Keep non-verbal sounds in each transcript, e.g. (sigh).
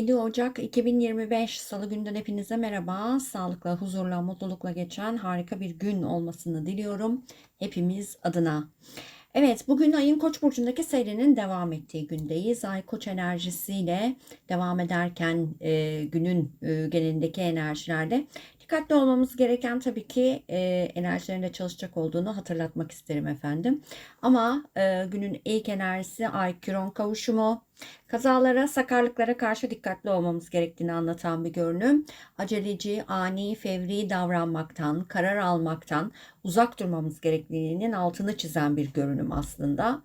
7 Ocak 2025 Salı günden hepinize merhaba. Sağlıkla, huzurla, mutlulukla geçen harika bir gün olmasını diliyorum hepimiz adına. Evet, bugün ayın Koç burcundaki seyrinin devam ettiği gündeyiz. Ay Koç enerjisiyle devam ederken e, günün e, genelindeki enerjilerde dikkatli olmamız gereken tabii ki e, enerjilerinde çalışacak olduğunu hatırlatmak isterim efendim. Ama e, günün ilk enerjisi Ay Kiron kavuşumu. Kazalara, sakarlıklara karşı dikkatli olmamız gerektiğini anlatan bir görünüm. Aceleci, ani, fevri davranmaktan, karar almaktan uzak durmamız gerektiğinin altını çizen bir görünüm aslında.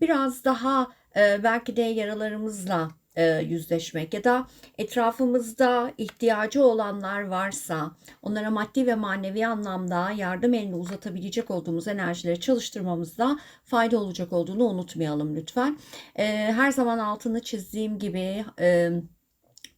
Biraz daha belki de yaralarımızla e, yüzleşmek ya da etrafımızda ihtiyacı olanlar varsa onlara maddi ve manevi anlamda yardım elini uzatabilecek olduğumuz enerjileri çalıştırmamızda fayda olacak olduğunu unutmayalım lütfen. E, her zaman altını çizdiğim gibi e,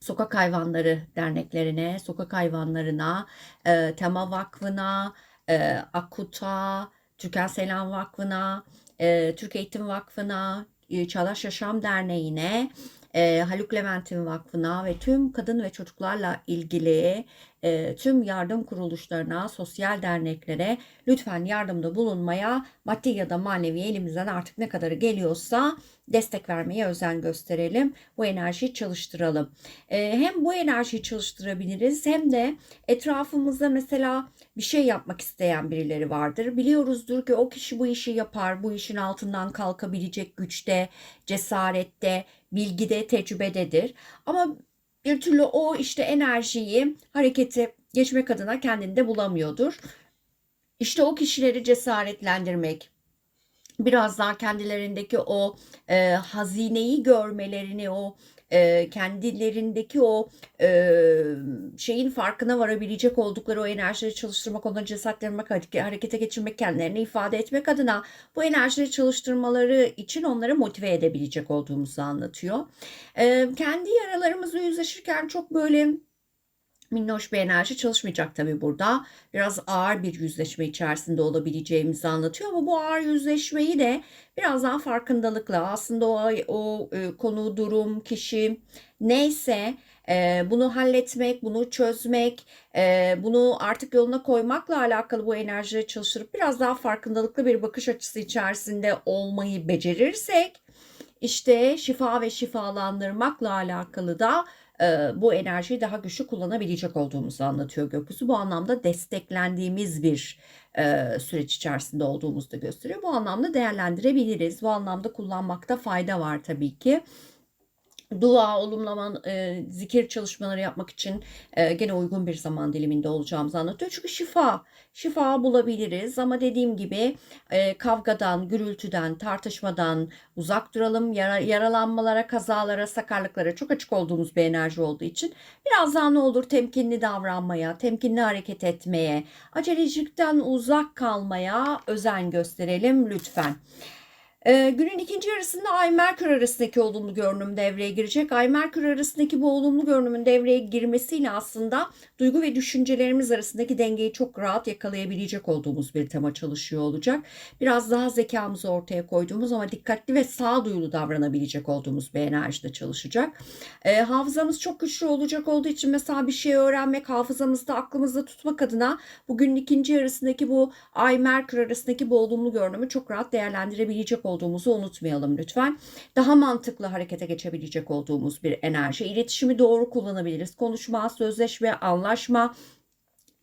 sokak hayvanları derneklerine, sokak hayvanlarına, e, Tema Vakfı'na, e, Akut'a, Türkan Selam Vakfı'na, e, Türk Eğitim Vakfı'na, e, Çağdaş Yaşam Derneği'ne, e, Haluk Levent'in Vakfı'na ve tüm kadın ve çocuklarla ilgili e, tüm yardım kuruluşlarına, sosyal derneklere lütfen yardımda bulunmaya, maddi ya da manevi elimizden artık ne kadarı geliyorsa destek vermeye özen gösterelim. Bu enerjiyi çalıştıralım. E, hem bu enerjiyi çalıştırabiliriz hem de etrafımızda mesela bir şey yapmak isteyen birileri vardır. Biliyoruzdur ki o kişi bu işi yapar, bu işin altından kalkabilecek güçte, cesarette, bilgide, tecrübededir. Ama bir türlü o işte enerjiyi harekete geçmek adına kendinde bulamıyordur. İşte o kişileri cesaretlendirmek, biraz daha kendilerindeki o e, hazineyi görmelerini, o e, kendilerindeki o e, şeyin farkına varabilecek oldukları o enerjileri çalıştırmak, onları cesaretlendirmek, harekete geçirmek, kendilerini ifade etmek adına bu enerjileri çalıştırmaları için onları motive edebilecek olduğumuzu anlatıyor. E, kendi yaralarımızla yüzleşirken çok böyle minnoş bir enerji çalışmayacak tabii burada. Biraz ağır bir yüzleşme içerisinde olabileceğimizi anlatıyor ama bu ağır yüzleşmeyi de biraz daha farkındalıkla aslında o, o e, konu, durum, kişi neyse e, bunu halletmek, bunu çözmek, e, bunu artık yoluna koymakla alakalı bu enerjiyi çalıştırıp biraz daha farkındalıklı bir bakış açısı içerisinde olmayı becerirsek işte şifa ve şifalandırmakla alakalı da e, bu enerjiyi daha güçlü kullanabilecek olduğumuzu anlatıyor gökyüzü. Bu anlamda desteklendiğimiz bir e, süreç içerisinde olduğumuzu da gösteriyor. Bu anlamda değerlendirebiliriz. Bu anlamda kullanmakta fayda var tabii ki dua, olumlama, e, zikir çalışmaları yapmak için e, gene uygun bir zaman diliminde olacağımızı anlatıyor. Çünkü şifa, şifa bulabiliriz ama dediğim gibi e, kavgadan, gürültüden, tartışmadan uzak duralım. Yara, yaralanmalara, kazalara, sakarlıklara çok açık olduğumuz bir enerji olduğu için biraz daha ne olur temkinli davranmaya, temkinli hareket etmeye, acelecilikten uzak kalmaya özen gösterelim lütfen. Ee, günün ikinci yarısında Ay Merkür arasındaki olumlu görünüm devreye girecek. Ay Merkür arasındaki bu olumlu görünümün devreye girmesiyle aslında duygu ve düşüncelerimiz arasındaki dengeyi çok rahat yakalayabilecek olduğumuz bir tema çalışıyor olacak. Biraz daha zekamızı ortaya koyduğumuz ama dikkatli ve sağduyulu davranabilecek olduğumuz bir enerjide çalışacak. Ee, hafızamız çok güçlü olacak olduğu için mesela bir şey öğrenmek, hafızamızda aklımızda tutmak adına bugünün ikinci yarısındaki bu Ay Merkür arasındaki bu olumlu görünümü çok rahat değerlendirebilecek olduğumuz olduğumuzu unutmayalım lütfen. Daha mantıklı harekete geçebilecek olduğumuz bir enerji. İletişimi doğru kullanabiliriz. Konuşma, sözleşme, anlaşma,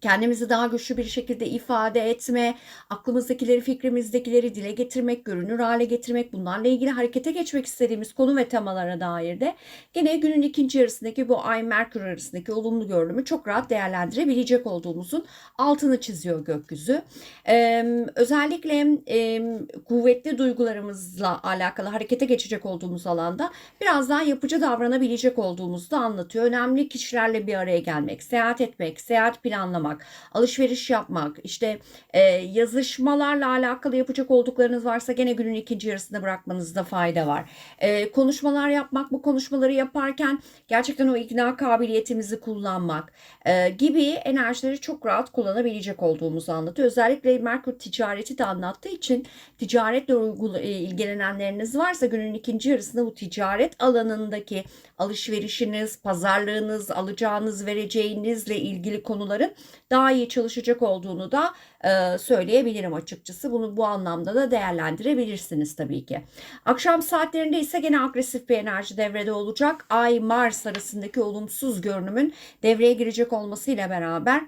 kendimizi daha güçlü bir şekilde ifade etme, aklımızdakileri, fikrimizdekileri dile getirmek, görünür hale getirmek, bunlarla ilgili harekete geçmek istediğimiz konu ve temalara dair de gene günün ikinci yarısındaki bu Ay Merkür arasındaki olumlu görünümü çok rahat değerlendirebilecek olduğumuzun altını çiziyor gökyüzü. Ee, özellikle e, kuvvetli duygularımızla alakalı harekete geçecek olduğumuz alanda biraz daha yapıcı davranabilecek olduğumuzu da anlatıyor. Önemli kişilerle bir araya gelmek, seyahat etmek, seyahat planlamak, çalışmak, alışveriş yapmak, işte e, yazışmalarla alakalı yapacak olduklarınız varsa gene günün ikinci yarısında bırakmanızda fayda var. E, konuşmalar yapmak, bu konuşmaları yaparken gerçekten o ikna kabiliyetimizi kullanmak e, gibi enerjileri çok rahat kullanabilecek olduğumuzu anlatıyor. Özellikle Merkür ticareti de anlattığı için ticaretle e, ilgilenenleriniz varsa günün ikinci yarısında bu ticaret alanındaki alışverişiniz, pazarlığınız, alacağınız, vereceğinizle ilgili konuların daha iyi çalışacak olduğunu da e, söyleyebilirim açıkçası. Bunu bu anlamda da değerlendirebilirsiniz tabii ki. Akşam saatlerinde ise gene agresif bir enerji devrede olacak. Ay Mars arasındaki olumsuz görünümün devreye girecek olmasıyla beraber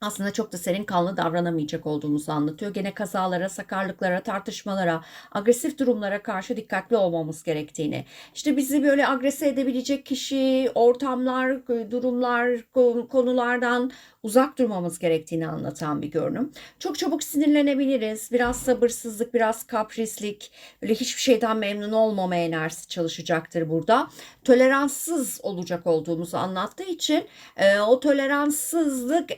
aslında çok da senin kanlı davranamayacak olduğumuzu anlatıyor. Gene kazalara, sakarlıklara, tartışmalara, agresif durumlara karşı dikkatli olmamız gerektiğini. İşte bizi böyle agrese edebilecek kişi, ortamlar, durumlar, konulardan uzak durmamız gerektiğini anlatan bir görünüm. Çok çabuk sinirlenebiliriz. Biraz sabırsızlık, biraz kaprislik, böyle hiçbir şeyden memnun olmama enerjisi çalışacaktır burada. Toleranssız olacak olduğumuzu anlattığı için e, o toleranssızlık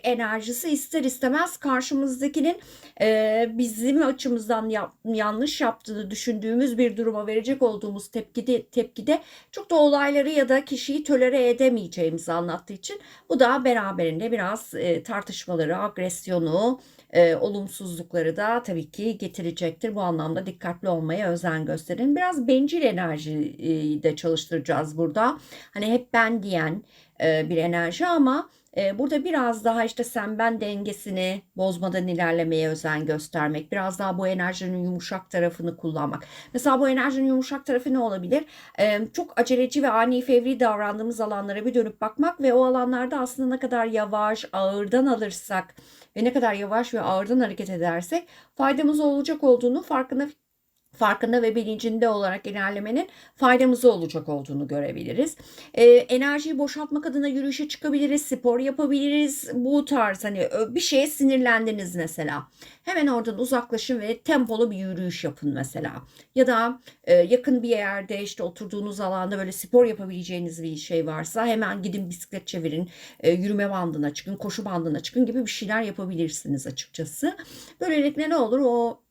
enerjisi ister istemez karşımızdakinin e, bizim açımızdan yap, yanlış yaptığını düşündüğümüz bir duruma verecek olduğumuz tepkide, tepkide çok da olayları ya da kişiyi tolere edemeyeceğimizi anlattığı için bu da beraberinde biraz e, tartışmaları, agresyonu, e, olumsuzlukları da tabii ki getirecektir. Bu anlamda dikkatli olmaya özen gösterin. Biraz bencil enerji e, de çalıştıracağız burada. Hani hep ben diyen e, bir enerji ama Burada biraz daha işte sen ben dengesini bozmadan ilerlemeye özen göstermek. Biraz daha bu enerjinin yumuşak tarafını kullanmak. Mesela bu enerjinin yumuşak tarafı ne olabilir? E, çok aceleci ve ani fevri davrandığımız alanlara bir dönüp bakmak ve o alanlarda aslında ne kadar yavaş, ağırdan alırsak ve ne kadar yavaş ve ağırdan hareket edersek faydamız olacak olduğunu farkına farkında ve bilincinde olarak ilerlemenin faydamıza olacak olduğunu görebiliriz. Ee, enerjiyi boşaltmak adına yürüyüşe çıkabiliriz, spor yapabiliriz. Bu tarz hani bir şeye sinirlendiniz mesela. Hemen oradan uzaklaşın ve tempolu bir yürüyüş yapın mesela. Ya da e, yakın bir yerde işte oturduğunuz alanda böyle spor yapabileceğiniz bir şey varsa hemen gidin bisiklet çevirin, e, yürüme bandına çıkın, koşu bandına çıkın gibi bir şeyler yapabilirsiniz açıkçası. Böylelikle ne olur o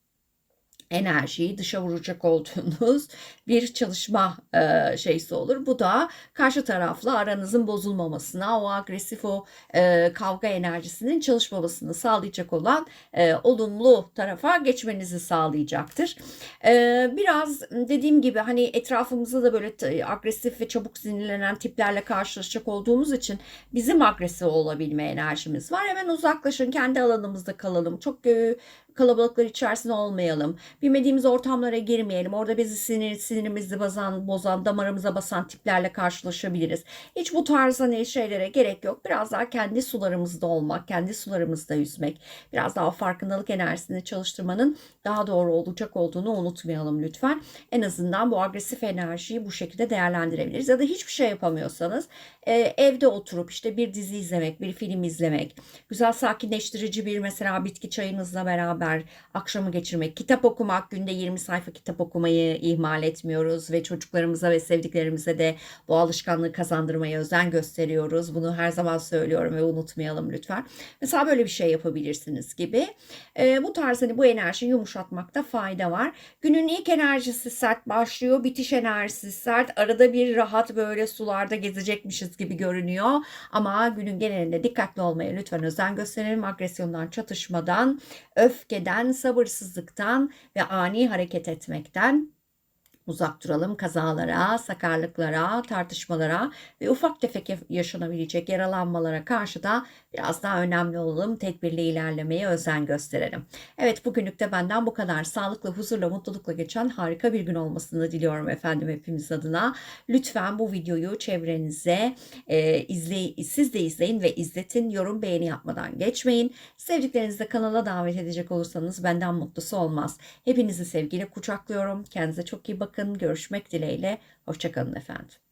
enerjiyi dışa vuracak olduğunuz (laughs) bir çalışma e, şeysi olur. Bu da karşı tarafla aranızın bozulmamasına, o agresif o e, kavga enerjisinin çalışmamasını sağlayacak olan e, olumlu tarafa geçmenizi sağlayacaktır. E, biraz dediğim gibi hani etrafımızda da böyle agresif ve çabuk sinirlenen tiplerle karşılaşacak olduğumuz için bizim agresif olabilme enerjimiz var. Hemen uzaklaşın, kendi alanımızda kalalım. Çok e, kalabalıklar içerisinde olmayalım. Bilmediğimiz ortamlara girmeyelim. Orada bizi sinir, sinirimizi bozan, bozan, damarımıza basan tiplerle karşılaşabiliriz. Hiç bu tarz hani şeylere gerek yok. Biraz daha kendi sularımızda olmak, kendi sularımızda yüzmek, biraz daha farkındalık enerjisini çalıştırmanın daha doğru olacak olduğunu unutmayalım lütfen. En azından bu agresif enerjiyi bu şekilde değerlendirebiliriz. Ya da hiçbir şey yapamıyorsanız e, evde oturup işte bir dizi izlemek, bir film izlemek, güzel sakinleştirici bir mesela bitki çayınızla beraber beraber akşamı geçirmek, kitap okumak, günde 20 sayfa kitap okumayı ihmal etmiyoruz ve çocuklarımıza ve sevdiklerimize de bu alışkanlığı kazandırmaya özen gösteriyoruz. Bunu her zaman söylüyorum ve unutmayalım lütfen. Mesela böyle bir şey yapabilirsiniz gibi. E, bu tarz hani bu enerjiyi yumuşatmakta fayda var. Günün ilk enerjisi sert başlıyor, bitiş enerjisi sert. Arada bir rahat böyle sularda gezecekmişiz gibi görünüyor. Ama günün genelinde dikkatli olmaya lütfen özen gösterelim. Agresyondan, çatışmadan, öfke öfkeden, sabırsızlıktan ve ani hareket etmekten uzak duralım kazalara, sakarlıklara, tartışmalara ve ufak tefek yaşanabilecek yaralanmalara karşı da biraz daha önemli olalım. Tedbirli ilerlemeye özen gösterelim. Evet bugünlük de benden bu kadar. Sağlıkla, huzurla, mutlulukla geçen harika bir gün olmasını diliyorum efendim hepimiz adına. Lütfen bu videoyu çevrenize e, izley siz de izleyin ve izletin. Yorum, beğeni yapmadan geçmeyin. Sevdiklerinizi de kanala davet edecek olursanız benden mutlusu olmaz. Hepinizi sevgiyle kucaklıyorum. Kendinize çok iyi bakın bakın. Görüşmek dileğiyle. Hoşçakalın efendim.